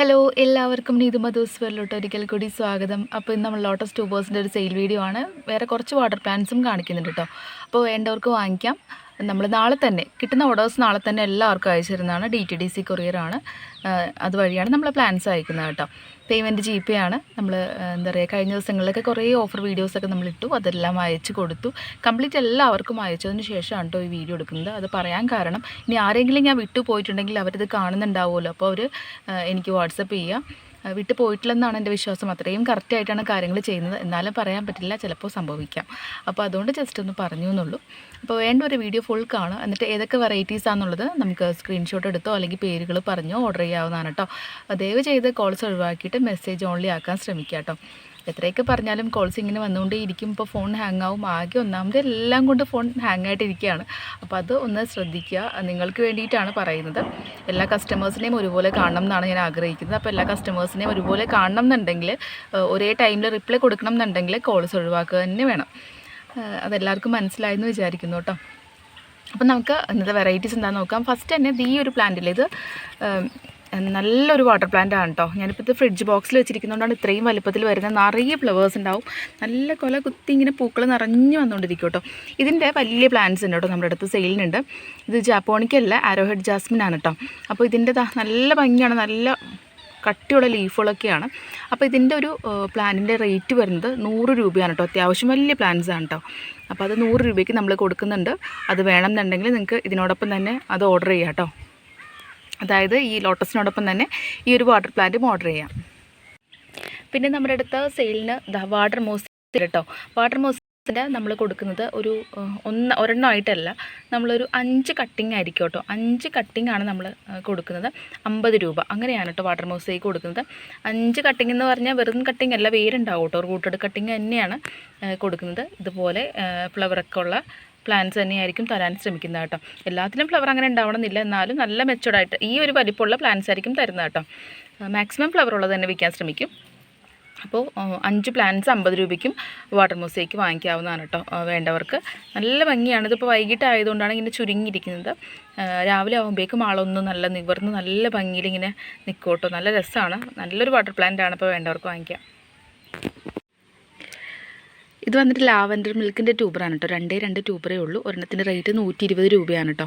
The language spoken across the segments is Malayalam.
ഹലോ എല്ലാവർക്കും നീതു മധുസ് വെല്ലോട്ട് ഒരിക്കൽ കൂടി സ്വാഗതം. അപ്പോൾ ഇന്ന് നമ്മൾ ലോട്ടസ് ട്യൂബേഴ്സിന്റെ ഒരു സെയിൽ വീഡിയോ ആണ്. വേറെ കുറച്ച് വാട്ടർ പ്ലാന്റ്സും കാണിക്കുന്നുണ്ട് കേട്ടോ അപ്പോൾ വേണ്ടവർക്ക് വാങ്ങിക്കാം. നമ്മൾ നാളെ തന്നെ കിട്ടുന്ന ഓർഡേഴ്സ് നാളെ തന്നെ എല്ലാവർക്കും അയച്ചിരുന്നതാണ്. ഡി ടി ഡി സി കൊറിയറാണ് അതുവഴിയാണ് നമ്മൾ പ്ലാൻസ് അയക്കുന്നത് കേട്ടോ. പേയ്മെന്റ് ജി പേ ആണ്. നമ്മൾ എന്താ പറയുക കഴിഞ്ഞ ദിവസങ്ങളിലൊക്കെ കുറേ ഓഫർ വീഡിയോസൊക്കെ നമ്മൾ ഇട്ടു. അതെല്ലാം അയച്ചു കൊടുത്തു. കംപ്ലീറ്റ് എല്ലാവർക്കും അയച്ചതിന് ശേഷമാണ് കേട്ടോ ഈ വീഡിയോ എടുക്കുന്നത്. അത് പറയാൻ കാരണം ഇനി ആരെങ്കിലും ഞാൻ വിട്ടു പോയിട്ടുണ്ടെങ്കിൽ അവരിത് കാണുന്നുണ്ടാവുമല്ലോ. അപ്പോൾ അവർ എനിക്ക് വാട്സപ്പ് ചെയ്യുക വിട്ടു പോയിട്ടില്ലെന്നാണ് എന്റെ വിശ്വാസം. അത്രയും കറക്റ്റായിട്ടാണ് കാര്യങ്ങൾ ചെയ്യുന്നത്. എന്നാലും പറയാൻ പറ്റില്ല ചിലപ്പോൾ സംഭവിക്കാം. അപ്പോൾ അതുകൊണ്ട് ജസ്റ്റ് ഒന്ന് പറഞ്ഞു എന്നുള്ളൂ. അപ്പോൾ വേണ്ട ഒരു വീഡിയോ ഫുൾ കാണുക. എന്നിട്ട് ഏതൊക്കെ വെറൈറ്റീസ് ആണെന്നുള്ളത് നമുക്ക് സ്ക്രീൻഷോട്ട് എടുത്തോ അല്ലെങ്കിൽ പേരുകൾ പറഞ്ഞോ ഓർഡർ ചെയ്യാവുന്നതാണ് കേട്ടോ. ദയവ് ചെയ്ത് കോൾസ് ഒഴിവാക്കിയിട്ട് മെസ്സേജ് ഓൺലി ആക്കാൻ ശ്രമിക്കുക കേട്ടോ. എത്രയൊക്കെ പറഞ്ഞാലും കോൾസ് ഇങ്ങനെ വന്നുകൊണ്ടേ ഇരിക്കും. ഇപ്പോൾ ഫോൺ ഹാങ് ആവും. ആകെ ഒന്നാമത് എല്ലാം കൊണ്ട് ഫോൺ ഹാങ് ആയിട്ടിരിക്കുകയാണ് അപ്പോൾ അത് ഒന്ന് ശ്രദ്ധിക്കുക. നിങ്ങൾക്ക് വേണ്ടിയിട്ടാണ് പറയുന്നത്. എല്ലാ കസ്റ്റമേഴ്സിനെയും ഒരുപോലെ കാണണം എന്നാണ് ഞാൻ ആഗ്രഹിക്കുന്നത്. അപ്പോൾ എല്ലാ കസ്റ്റമേഴ്സിനെയും ഒരുപോലെ കാണണം എന്നുണ്ടെങ്കിൽ ഒരേ ടൈമിൽ റിപ്ലൈ കൊടുക്കണം എന്നുണ്ടെങ്കിൽ കോൾസ് ഒഴിവാക്കുക തന്നെ വേണം. അതെല്ലാവർക്കും മനസ്സിലായെന്ന് വിചാരിക്കുന്നു കേട്ടോ. അപ്പം നമുക്ക് ഇന്നത്തെ വെറൈറ്റീസ് എന്താണെന്ന് നോക്കാം. ഫസ്റ്റ് തന്നെ ഈ ഒരു പ്ലാന്റിൽ ഇത് നല്ലൊരു വാട്ടർ പ്ലാന്റ് ആണ് കേട്ടോ ഞാനിപ്പോൾ ഇത് ഫ്രിഡ്ജ് ബോക്സിൽ വെച്ചിരിക്കുന്നതുകൊണ്ടാണ് ഇത്രയും വലുപ്പത്തിൽ വരുന്ന നിറയെ ഫ്ലവേഴ്സ് ഉണ്ടാവും. നല്ല കൊല കുത്തി ഇങ്ങനെ പൂക്കൾ നിറഞ്ഞു വന്നുകൊണ്ടിരിക്കും കേട്ടോ ഇതിന്റെ വലിയ പ്ലാന്റ്സ് ഉണ്ട് കേട്ടോ നമ്മുടെ അടുത്ത് സെയിലിനുണ്ട് ഇത് ജാപ്പോണിക്കല്ല ആരോഹെഡ് ജാസ്മിൻ ആണ് കേട്ടോ അപ്പോൾ ഇതിന്റെ നല്ല ഭംഗിയാണ് നല്ല കട്ടിയുള്ള ലീഫുകളൊക്കെയാണ് അപ്പോൾ ഇതിന്റെ ഒരു പ്ലാനിന്റെ റേറ്റ് വരുന്നത് നൂറ് രൂപയാണ് കേട്ടോ അത്യാവശ്യം വലിയ പ്ലാൻസ് ആണ് കേട്ടോ അപ്പോൾ അത് നൂറ് രൂപയ്ക്ക് നമ്മൾ കൊടുക്കുന്നുണ്ട്. അത് വേണമെന്നുണ്ടെങ്കിൽ നിങ്ങൾക്ക് ഇതിനോടൊപ്പം തന്നെ അത് ഓർഡർ ചെയ്യാം കേട്ടോ അതായത് ഈ ലോട്ടസിനോടൊപ്പം തന്നെ ഈ ഒരു വാട്ടർ പ്ലാന്റും ഓർഡർ ചെയ്യാം. പിന്നെ നമ്മുടെ അടുത്ത് സെയിലിന് വാട്ടർ മോസ് കേട്ടോ വാട്ടർ മോസിന്റെ നമ്മൾ കൊടുക്കുന്നത് ഒരു ഒന്ന് ഒന്ന് ഒരെണ്ണമായിട്ടല്ല നമ്മളൊരു അഞ്ച് കട്ടിങ് ആയിരിക്കും കേട്ടോ. അഞ്ച് കട്ടിംഗ് ആണ് നമ്മൾ കൊടുക്കുന്നത്. അമ്പത് രൂപ. അങ്ങനെയാണ് കേട്ടോ വാട്ടർ മോസിലേക്ക് കൊടുക്കുന്നത്. അഞ്ച് കട്ടിംഗ് എന്ന് പറഞ്ഞാൽ വെറും കട്ടിംഗ് അല്ല വേരുണ്ടാവും കേട്ടോ. റൂട്ടഡ് കട്ടിങ് തന്നെയാണ് കൊടുക്കുന്നത്. ഇതുപോലെ ഫ്ലവറൊക്കെ ഉള്ള പ്ലാന്റ്സ് തന്നെയായിരിക്കും തരാൻ ശ്രമിക്കുന്നത് കേട്ടോ. എല്ലാത്തിനും ഫ്ലവർ അങ്ങനെ ഉണ്ടാവണമെന്നില്ല. എന്നാലും നല്ല മെച്ചോർഡായിട്ട് ഈ ഒരു വലിപ്പമുള്ള പ്ലാന്റ്സ് ആയിരിക്കും തരുന്നത് കേട്ടോ. മാക്സിമം ഫ്ലവർ ഉള്ളത് തന്നെ വിൽക്കാൻ ശ്രമിക്കും. അപ്പോൾ അഞ്ച് പ്ലാന്റ്സ് അമ്പത് രൂപയ്ക്കും വാട്ടർ മോസേക്ക് വാങ്ങിക്കാവുന്നതാണ് കേട്ടോ വേണ്ടവർക്ക്. നല്ല ഭംഗിയാണ്. ഇതിപ്പോൾ വൈകിട്ട് ആയതുകൊണ്ടാണ് ഇങ്ങനെ ചുരുങ്ങിയിരിക്കുന്നത്. രാവിലെ ആകുമ്പോഴേക്കും ആളൊന്നും നല്ല നിവർന്ന് നല്ല ഭംഗിയിൽ ഇങ്ങനെ നിൽക്കോട്ടോ നല്ല രസമാണ് നല്ലൊരു വാട്ടർ പ്ലാന്റ് ആണ് ഇപ്പോൾ വേണ്ടവർക്ക് വാങ്ങിക്കാം ഇത് വന്നിട്ട് ലാവൻഡർ മിൽക്കിന്റെ ട്യൂബറാണ് കേട്ടോ. രണ്ടേ രണ്ട് ട്യൂബറേ ഉള്ളൂ. ഒരെണ്ണത്തിന്റെ റേറ്റ് നൂറ്റി ഇരുപത് രൂപയാണ് കേട്ടോ.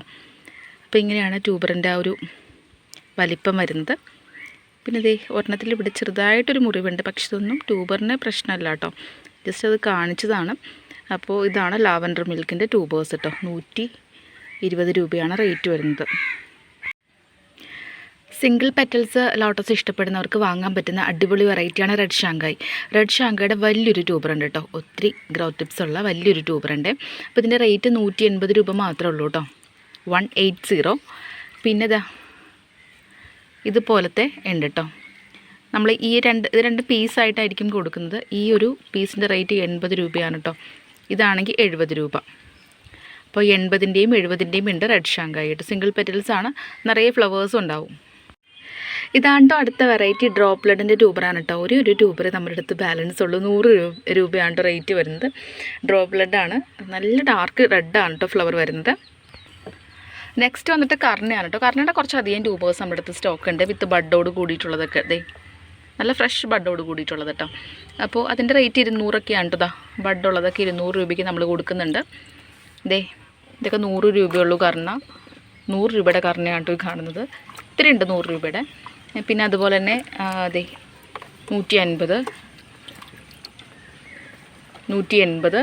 അപ്പോൾ ഇങ്ങനെയാണ് ട്യൂബറിന്റെ ആ ഒരു വലിപ്പം വരുന്നത്. പിന്നെ ഇതേ ഒരെണ്ണത്തിൽ ഇവിടെ ചെറുതായിട്ടൊരു മുറിവുണ്ട്. പക്ഷെ ഇതൊന്നും ട്യൂബറിന് പ്രശ്നമല്ല കേട്ടോ. ജസ്റ്റ് അത് കാണിച്ചതാണ്. അപ്പോൾ ഇതാണ് ലാവൻഡർ മിൽക്കിന്റെ ട്യൂബേഴ്സ് കേട്ടോ. നൂറ്റി ഇരുപത് രൂപയാണ് റേറ്റ് വരുന്നത്. സിംഗിൾ പെറ്റൽസ് ലോട്ടസ് ഇഷ്ടപ്പെടുന്നവർക്ക് വാങ്ങാൻ പറ്റുന്ന അടിപൊളി വെറൈറ്റിയാണ് റെഡ് ഷാങ്കായ് റെഡ് ഷാങ്കായുടെ വലിയൊരു ട്യൂബറുണ്ട് കേട്ടോ ഒത്തിരി ഗ്രോ ടിപ്സ് ഉള്ള വലിയൊരു ട്യൂബറുണ്ട് അപ്പോൾ ഇതിന്റെ റേറ്റ് നൂറ്റി എൺപത് രൂപ മാത്രമേ ഉള്ളൂ കേട്ടോ വൺ എയ്റ്റ് സീറോ പിന്നെ ഇതാ ഇതുപോലത്തെ ഉണ്ട് കേട്ടോ നമ്മൾ ഈ രണ്ട് ഇത് രണ്ട് പീസായിട്ടായിരിക്കും കൊടുക്കുന്നത്. ഈ ഒരു പീസിന്റെ റേറ്റ് എൺപത് രൂപയാണ് കേട്ടോ ഇതാണെങ്കിൽ എഴുപത് രൂപ. അപ്പോൾ എൺപതിന്റെയും എഴുപതിന്റെയും ഉണ്ട് റെഡ് ഷാങ്കായിട്ട് സിംഗിൾ പെറ്റൽസ് ആണ്. നിറയെ ഫ്ലവേഴ്സും ഉണ്ടാവും. ഇതാണ് ട്ടോ അടുത്ത വെറൈറ്റി ഡ്രോപ്പ് ബ്ലഡിന്റെ ട്യൂബറാണ് കേട്ടോ ഒരു ഒരു ട്യൂബർ നമ്മുടെ അടുത്ത് ബാലൻസ് ഉള്ളൂ. നൂറ് രൂപ രൂപയാണ് റേറ്റ് വരുന്നത്. ഡ്രോപ്പ് ബ്ലഡാണ് നല്ല ഡാർക്ക് റെഡാണ് കേട്ടോ ഫ്ലവർ വരുന്നത്. നെക്സ്റ്റ് വന്നിട്ട് കർണയാണ് കേട്ടോ കർണയുടെ കുറച്ച് അധികം ട്യൂബേഴ്സ് നമ്മുടെ അടുത്ത് സ്റ്റോക്ക് ഉണ്ട്. വിത്ത് ബഡോട് കൂടിയിട്ടുള്ളതൊക്കെ. ദേ നല്ല ഫ്രഷ് ബഡോട് കൂടിയിട്ടുള്ളത് കേട്ടോ അപ്പോൾ അതിന്റെ റേറ്റ് ഇരുന്നൂറൊക്കെയാണ് കേട്ടോ ബഡുള്ളതൊക്കെ ഇരുന്നൂറ് രൂപയ്ക്ക് നമ്മൾ കൊടുക്കുന്നുണ്ട്. ദേ ഇതൊക്കെ നൂറ് രൂപയുള്ളൂ കർണ. നൂറ് രൂപയുടെ കർണയാണ് കേട്ടോ ഈ കാണുന്നത്. ഇത്തിരി ഉണ്ട് നൂറ് രൂപയുടെ. പിന്നെ അതുപോലെ തന്നെ അതെ നൂറ്റി അൻപത് നൂറ്റി എൺപത്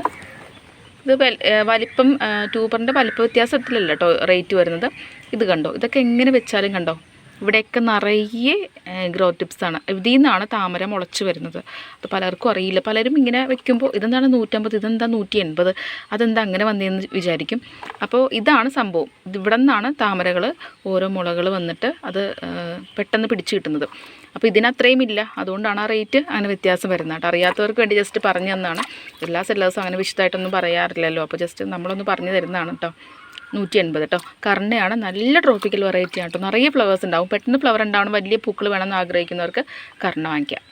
ഇത് വലിപ്പം ട്യൂബറിന്റെ വലിപ്പ വ്യത്യാസത്തിലല്ല കേട്ടോ റേറ്റ് വരുന്നത്. ഇത് കണ്ടോ? ഇതൊക്കെ എങ്ങനെ വെച്ചാലും കണ്ടോ? ഇവിടെയൊക്കെ നിറയെ ഗ്രോ ടിപ്സാണ് ഇതിൽ നിന്നാണ് താമര മുളച്ച് വരുന്നത്. അത് പലർക്കും അറിയില്ല. പലരും ഇങ്ങനെ വെക്കുമ്പോൾ ഇതെന്താണ് നൂറ്റമ്പത് ഇതെന്താ നൂറ്റി എൺപത് അതെന്താ അങ്ങനെ വന്നതെന്ന് വിചാരിക്കും. അപ്പോൾ ഇതാണ് സംഭവം. ഇവിടെ നിന്നാണ് താമരകൾ ഓരോ മുളകൾ വന്നിട്ട് അത് പെട്ടെന്ന് പിടിച്ചു കിട്ടുന്നത്. അപ്പോൾ ഇതിനത്രയും ഇല്ല. അതുകൊണ്ടാണ് ആ റേറ്റ് അങ്ങനെ വ്യത്യാസം വരുന്നത് കേട്ടോ. അറിയാത്തവർക്ക് വേണ്ടി ജസ്റ്റ് പറഞ്ഞു തന്നാണ് എല്ലാ സെല്ലേഴ്സും അങ്ങനെ വിശദമായിട്ടൊന്നും പറയാറില്ലല്ലോ. അപ്പോൾ ജസ്റ്റ് നമ്മളൊന്ന് പറഞ്ഞു തരുന്നതാണ് കേട്ടോ. നൂറ്റി എൺപത് കേട്ടോ കർണയാണ് നല്ല ട്രോപ്പിക്കൽ വെറൈറ്റി ആണ് കേട്ടോ നിറയെ ഫ്ലവേഴ്സ് ഉണ്ടാവും. പെട്ടെന്ന് ഫ്ലവർ ഉണ്ടാവണം. വലിയ പൂക്കൾ വേണമെന്ന് ആഗ്രഹിക്കുന്നവർക്ക് കർണ വാങ്ങിക്കാം.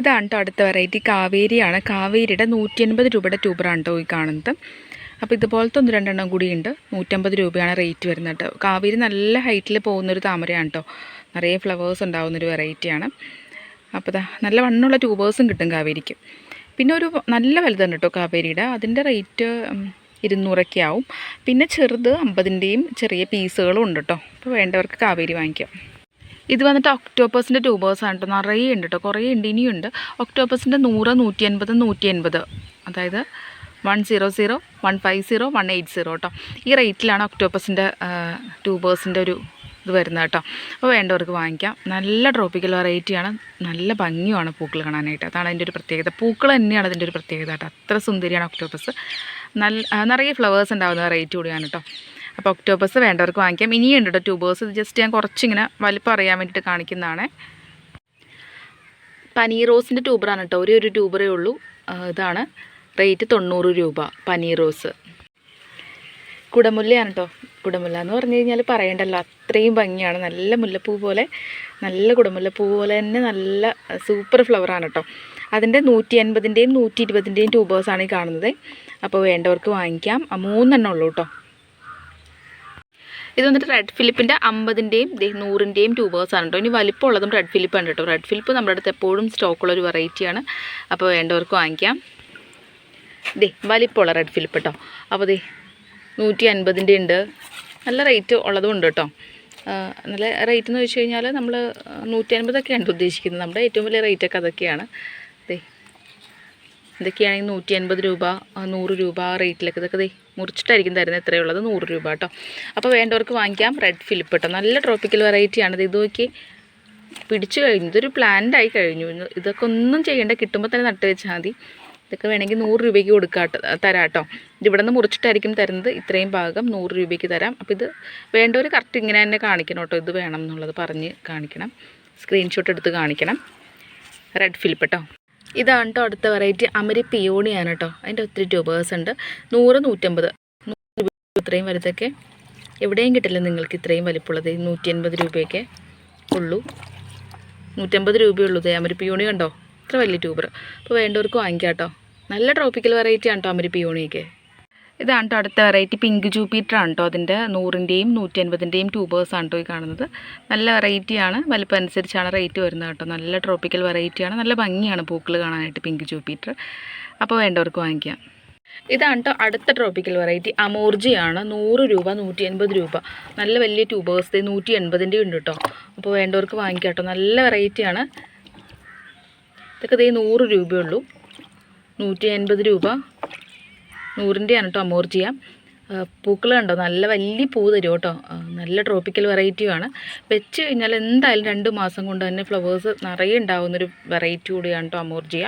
ഇതാണ് കേട്ടോ അടുത്ത വെറൈറ്റി കാവേരിയാണ്. കാവേരിയുടെ നൂറ്റി എൺപത് രൂപയുടെ ട്യൂബറാണ് കേട്ടോ ഈ കാണുന്നത്. അപ്പോൾ ഇതുപോലത്തെ ഒന്ന് രണ്ടെണ്ണം കൂടിയുണ്ട് നൂറ്റമ്പത് രൂപയാണ് റേറ്റ് വരുന്നത് കേട്ടോ കാവേരി നല്ല ഹൈറ്റിൽ പോകുന്നൊരു താമരയാണ് കേട്ടോ നിറയെ ഫ്ലവേഴ്സ് ഉണ്ടാകുന്നൊരു വെറൈറ്റിയാണ് അപ്പോൾ ദാ നല്ല വണ്ണമുള്ള ട്യൂബേഴ്സും കിട്ടും കാവേരിക്ക്. പിന്നെ ഒരു നല്ല വലുതാണ് കേട്ടോ കാവേരിയുടെ. അതിന്റെ റേറ്റ് ഇരുന്നൂറൊക്കെ ആവും. പിന്നെ ചെറുത് അമ്പതിന്റെയും ചെറിയ പീസുകളും ഉണ്ട് കേട്ടോ അപ്പോൾ വേണ്ടവർക്ക് കാവേരി വാങ്ങിക്കാം. ഇത് വന്നിട്ട് ഒക്ടോപ്പസിന്റെ ട്യൂബേഴ്സാണ് കേട്ടോ നിറയെ ഉണ്ട് കേട്ടോ കുറേ ഉണ്ട് ഇനിയുണ്ട് ഒക്ടോപ്പസിന്റെ നൂറ് നൂറ്റി അൻപത് നൂറ്റി അൻപത് അതായത് one zero zero one five zero one eight zero കേട്ടോ ഈ റേറ്റിലാണ് ഒക്ടോപ്പസിന്റെ ട്യൂബേഴ്സിന്റെ ഒരു ഇത് വരുന്നത് കേട്ടോ. അപ്പോൾ വേണ്ടവർക്ക് വാങ്ങിക്കാം. നല്ല ട്രോപ്പിക്കൽ വെറൈറ്റിയാണ് നല്ല ഭംഗിയുമാണ് പൂക്കൾ കാണാനായിട്ട്. അതാണ് അതിന്റെ ഒരു പ്രത്യേകത. പൂക്കൾ തന്നെയാണ് അതിന്റെ ഒരു പ്രത്യേകത കേട്ടോ. അത്ര സുന്ദരിയാണ് ഒക്ടോപ്പസ് നല്ല നിറയെ ഫ്ലവേഴ്സ് ഉണ്ടാകുന്ന വെറൈറ്റി കൂടിയാണ് കേട്ടോ. അപ്പോൾ ഒക്ടോപ്പസ് വേണ്ടവർക്ക് വാങ്ങിക്കാം. ഇനിയുണ്ട് കേട്ടോ ട്യൂബേഴ്സ് ഇത് ജസ്റ്റ് ഞാൻ കുറച്ചിങ്ങനെ വലിപ്പം അറിയാൻ വേണ്ടിയിട്ട് കാണിക്കുന്നതാണ്. പനീർ റോസിന്റെ ട്യൂബറാണ് കേട്ടോ. ഒരേ ഒരു ട്യൂബറേ ഉള്ളൂ. ഇതാണ്. റേറ്റ് തൊണ്ണൂറ് രൂപ പനീർ റോസ്. കുടമുല്ലയാണ് കേട്ടോ കുടമുല്ല എന്ന് പറഞ്ഞു കഴിഞ്ഞാൽ പറയണ്ടല്ലോ. അത്രയും ഭംഗിയാണ്. നല്ല മുല്ലപ്പൂ പോലെ നല്ല കുടമുല്ലപ്പൂ പോലെ തന്നെ നല്ല സൂപ്പർ ഫ്ലവറാണ് കേട്ടോ അതിന്റെ നൂറ്റി അൻപതിന്റെയും നൂറ്റി ഇരുപതിന്റെയും ട്യൂബേഴ്സാണ് ഈ കാണുന്നത്. അപ്പോൾ വേണ്ടവർക്ക് വാങ്ങിക്കാം. മൂന്നെണ്ണം ഉള്ളൂ കേട്ടോ ഇത് വന്നിട്ട് റെഡ് ഫിലിപ്പിന്റെ അമ്പതിന്റെയും നൂറിന്റെയും ട്യൂബേഴ്സാണ് കേട്ടോ ഇനി വലിപ്പമുള്ളതും റെഡ് ഫിലിപ്പാണ് കേട്ടോ റെഡ് ഫിലിപ്പ് നമ്മുടെ അടുത്ത് എപ്പോഴും സ്റ്റോക്കുള്ളൊരു വെറൈറ്റിയാണ് അപ്പോൾ വേണ്ടവർക്ക് വാങ്ങിക്കാം. ദേ വലിപ്പമുള്ള റെഡ് ഫിലിപ്പ് കേട്ടോ അപ്പോൾ ദേ നൂറ്റി അൻപതിന്റെ ഉണ്ട്. നല്ല റേറ്റ് ഉള്ളതും ഉണ്ട് കേട്ടോ നല്ല റേറ്റ് എന്ന് വെച്ച് കഴിഞ്ഞാൽ നമ്മൾ നൂറ്റി അൻപതൊക്കെയാണ് ഉദ്ദേശിക്കുന്നത്. നമ്മുടെ ഏറ്റവും വലിയ റേറ്റൊക്കെ അതൊക്കെയാണ്. അതെ ഇതൊക്കെയാണെങ്കിൽ നൂറ്റി അൻപത് രൂപ നൂറ് രൂപ റേറ്റിലൊക്കെ ഇതൊക്കെ ദേ മുറിച്ചിട്ടായിരിക്കും തരുന്നത്. എത്രയുള്ളത് നൂറ് രൂപ കേട്ടോ അപ്പോൾ വേണ്ടവർക്ക് വാങ്ങിക്കാം. റെഡ് ഫിലിപ്പ് കേട്ടോ നല്ല ട്രോപ്പിക്കൽ വെറൈറ്റിയാണ് ഇത് നോക്കി. പിടിച്ചു കഴിഞ്ഞു. ഇതൊരു പ്ലാന്റ് ആയി കഴിഞ്ഞു. ഇത് ഇതൊക്കെ ഒന്നും ചെയ്യേണ്ട കിട്ടുമ്പോൾ തന്നെ നട്ട് വെച്ചാൽ മതി. ഇതൊക്കെ വേണമെങ്കിൽ നൂറ് രൂപയ്ക്ക് കൊടുക്കാട്ടോ തരാം കേട്ടോ ഇത് ഇവിടെ നിന്ന് മുറിച്ചിട്ടായിരിക്കും തരുന്നത്. ഇത്രയും ഭാഗം നൂറ് രൂപയ്ക്ക് തരാം. അപ്പോൾ ഇത് വേണ്ടവർ കറക്റ്റ് ഇങ്ങനെ തന്നെ കാണിക്കണം കേട്ടോ. ഇത് വേണം എന്നുള്ളത് പറഞ്ഞ് കാണിക്കണം. സ്ക്രീൻഷോട്ട് എടുത്ത് കാണിക്കണം. റെഡ് ഫിലിപ്പ് കേട്ടോ. ഇതാണ് കേട്ടോ അടുത്ത വെറൈറ്റി അമരി പിയോണിയാണ് കേട്ടോ അതിന്റെ ഒത്തിരി ട്യൂബേഴ്സ് ഉണ്ട്. നൂറ് നൂറ്റമ്പത്. നൂറ് രൂപ ഇത്രയും വലുതൊക്കെ. എവിടെയും കിട്ടില്ല നിങ്ങൾക്ക് ഇത്രയും വലിപ്പമുള്ളത്. നൂറ്റി അൻപത് രൂപയൊക്കെ ഉള്ളൂ. നൂറ്റമ്പത് രൂപയുള്ളൂ അമരി പിയോണി കണ്ടോ? ഇത്ര വലിയ ട്യൂബർ. അപ്പോൾ വേണ്ടവർക്ക് വാങ്ങിക്കാം കേട്ടോ. നല്ല ട്രോപ്പിക്കൽ വെറൈറ്റി ആണ് കേട്ടോ അമരി പിയോണിയൊക്കെ ഇതാണ് കേട്ടോ അടുത്ത വെറൈറ്റി പിങ്ക് ജൂപ്പിറ്റർ ആണ് കേട്ടോ അതിന്റെ നൂറിന്റെയും നൂറ്റി അൻപതിന്റെയും ട്യൂബേഴ്സ് ആണ് കേട്ടോ ഈ കാണുന്നത്. നല്ല വെറൈറ്റിയാണ് വലിപ്പം അനുസരിച്ചാണ് റേറ്റ് വരുന്നത് കേട്ടോ നല്ല ട്രോപ്പിക്കൽ വെറൈറ്റിയാണ് നല്ല ഭംഗിയാണ് പൂക്കൾ കാണാനായിട്ട് പിങ്ക് ജൂപ്പിറ്റർ അപ്പോൾ വേണ്ടവർക്ക് വാങ്ങിക്കാം. ഇതാണ് കേട്ടോ അടുത്ത ട്രോപ്പിക്കൽ വെറൈറ്റി അമോർജിയാണ് നൂറ് രൂപ നൂറ്റി എൺപത് രൂപ. നല്ല വലിയ ട്യൂബേഴ്സ് നൂറ്റി എൺപതിന്റെ ഉണ്ട് കേട്ടോ അപ്പോൾ വേണ്ടവർക്ക് വാങ്ങിക്കാം കേട്ടോ നല്ല വെറൈറ്റിയാണ് ഇതൊക്കെ ഇതേ നൂറ് രൂപയുള്ളൂ. നൂറ്റി എൺപത് രൂപ. നൂറിന്റെയാണ് കേട്ടോ ചെയ്യാം. പൂക്കൾ കണ്ടോ? നല്ല വലിയ പൂ തരും കേട്ടോ നല്ല ട്രോപ്പിക്കൽ വെറൈറ്റിയുമാണ് വെച്ച് കഴിഞ്ഞാൽ എന്തായാലും രണ്ട് മാസം കൊണ്ട് തന്നെ ഫ്ലവേഴ്സ് നിറയെ ഉണ്ടാകുന്നൊരു വെറൈറ്റി കൂടിയാണ് കേട്ടോ അമോർജിയ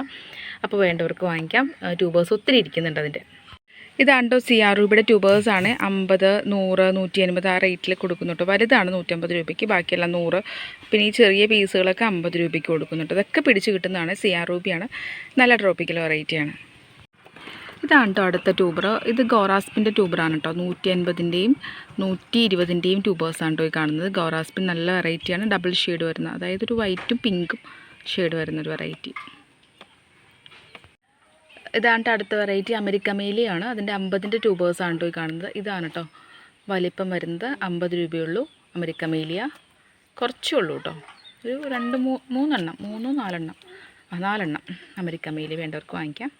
അപ്പോൾ വേണ്ടവർക്ക് വാങ്ങിക്കാം. ട്യൂബേഴ്സ് ഒത്തിരി ഇരിക്കുന്നുണ്ട് അതിന്റെ ഇതാണ് ആണ്ടോ സി ആർ രൂപയുടെ ആണ്. അമ്പത് നൂറ് നൂറ്റി അൻപത് ആ റേറ്റിൽ കൊടുക്കുന്നുണ്ട് വലുതാണ് നൂറ്റമ്പത് രൂപയ്ക്ക് ബാക്കിയെല്ലാം നൂറ്. പിന്നെ ഈ ചെറിയ പീസുകളൊക്കെ അമ്പത് രൂപയ്ക്ക് കൊടുക്കുന്നുണ്ട് ഇതൊക്കെ പിടിച്ച് കിട്ടുന്നതാണ്. സി ആർ രൂപയാണ് നല്ല ട്രോപ്പിക്കൽ വെറൈറ്റിയാണ് ഇതാണ് കേട്ടോ അടുത്ത ട്യൂബർ ഇത് ഗോറാസ്പിന്റെ ട്യൂബറാണ് കേട്ടോ നൂറ്റി അൻപതിന്റെയും നൂറ്റി ഇരുപതിന്റെയും ട്യൂബേഴ്സാണ് കേട്ടോ ഈ കാണുന്നത്. ഗോറാസ്പിൻ നല്ല വെറൈറ്റിയാണ് ഡബിൾ ഷെയ്ഡ് വരുന്നത് അതായത് ഒരു വൈറ്റും പിങ്കും ഷെയ്ഡ് വരുന്നൊരു വെറൈറ്റി ഇതാണ് ട്ടോ അടുത്ത വെറൈറ്റി അമരിക്കമേലിയാണ് അതിന്റെ അമ്പതിന്റെ ട്യൂബേഴ്സ് കേട്ടോ ഈ കാണുന്നത്. ഇതാണ് കേട്ടോ. വലിപ്പം വരുന്നത് അമ്പത് രൂപയുള്ളൂ അമരിക്കമേലിയ കുറച്ചേ ഉള്ളൂ കേട്ടോ. ഒരു രണ്ട് മൂ മൂന്നെണ്ണം. മൂന്നോ നാലെണ്ണം. നാലെണ്ണം അമരിക്കമേലി വേണ്ടവർക്ക് വാങ്ങിക്കാം.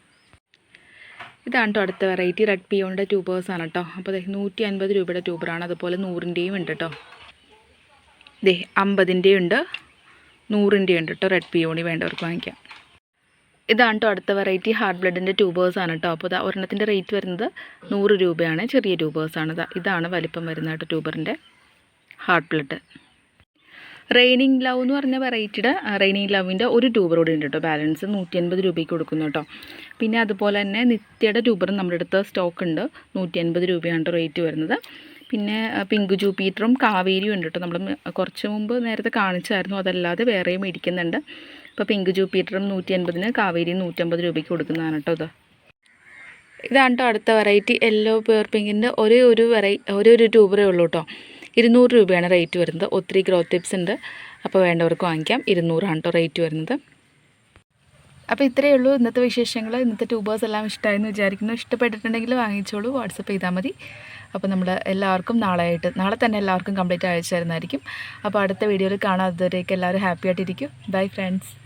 ഇതാണ് കേട്ടോ അടുത്ത വെറൈറ്റി റെഡ് പിയോണിന്റെ ആണ് കേട്ടോ. അപ്പോൾ ദേ നൂറ്റി അൻപത് രൂപയുടെ ട്യൂബറാണ് അതുപോലെ നൂറിന്റെയും ഉണ്ട് കേട്ടോ. ദേ അമ്പതിന്റെയും ഉണ്ട്. നൂറിന്റെയും ഉണ്ട് കേട്ടോ. റെഡ് പിയോണി വേണ്ടവർക്ക് വാങ്ങിക്കാം. ഇതാണ് കേട്ടോ അടുത്ത വെറൈറ്റി ഹാർഡ് ബ്ലഡിന്റെ ട്യൂബേഴ്സാണ് കേട്ടോ അപ്പോൾ ഇതാ ഒരെണ്ണത്തിന്റെ റേറ്റ് വരുന്നത് നൂറ് രൂപയാണ്. ചെറിയ ട്യൂബേഴ്സാണ് ഇതാ ഇതാണ് വലിപ്പം വരുന്നത് കേട്ടോ ട്യൂബറിന്റെ ഹാർഡ് ബ്ലഡ് റെയിനിങ് ലവ് എന്ന് പറഞ്ഞ വെറൈറ്റിയുടെ റെയിനിങ് ലവിന്റെ ഒരു ട്യൂബർ കൂടി ഉണ്ട് കേട്ടോ ബാലൻസ് നൂറ്റി അൻപത് രൂപയ്ക്ക് കൊടുക്കുന്നു കേട്ടോ പിന്നെ അതുപോലെ തന്നെ നിത്യയുടെ ട്യൂബറും നമ്മുടെ അടുത്ത് സ്റ്റോക്ക് ഉണ്ട്. നൂറ്റി അൻപത് രൂപയാണ് റേറ്റ് വരുന്നത്. പിന്നെ പിങ്ക് ജൂപ്പീറ്ററും കാവേരിയും ഉണ്ട് കേട്ടോ നമ്മൾ കുറച്ച് മുമ്പ് നേരത്തെ കാണിച്ചായിരുന്നു. അതല്ലാതെ വേറെയും മേടിക്കുന്നുണ്ട്. അപ്പോൾ പിങ്ക് ജൂപ്പീറ്ററും നൂറ്റി അൻപതിന് കാവേരി നൂറ്റമ്പത് രൂപയ്ക്ക് കൊടുക്കുന്നതാണ് കേട്ടോ ഇത്. ഇതാണ് കേട്ടോ അടുത്ത വെറൈറ്റി യെല്ലോ പേർ പിങ്കിന്റെ ഒരേ ഒരു വെറൈ ഒരേ ഒരു ട്യൂബറേ ഉള്ളൂ കേട്ടോ ഇരുന്നൂറ് രൂപയാണ് റേറ്റ് വരുന്നത്. ഒത്തിരി ഗ്രോത്ത് ടിപ്സ് ഉണ്ട്. അപ്പോൾ വേണ്ടവർക്ക് വാങ്ങിക്കാം. ഇരുന്നൂറാണ് കേട്ടോ റേറ്റ് വരുന്നത്. അപ്പോൾ ഇത്രയേ ഉള്ളൂ. ഇന്നത്തെ വിശേഷങ്ങൾ ഇന്നത്തെ ട്യൂബേഴ്സ് എല്ലാം ഇഷ്ടമായെന്ന് വിചാരിക്കുന്നു. ഇഷ്ടപ്പെട്ടിട്ടുണ്ടെങ്കിൽ വാങ്ങിച്ചോളൂ. വാട്സപ്പ് ചെയ്താൽ മതി. അപ്പോൾ നമ്മൾ എല്ലാവർക്കും നാളെ ആയിട്ട് നാളെ തന്നെ എല്ലാവർക്കും കംപ്ലീറ്റ് അയച്ചു തരുന്നതായിരിക്കും. അപ്പോൾ അടുത്ത വീഡിയോയിൽ കാണാത്തവരേക്ക് എല്ലാവരും ഹാപ്പി ആയിട്ടിരിക്കും. Bye friends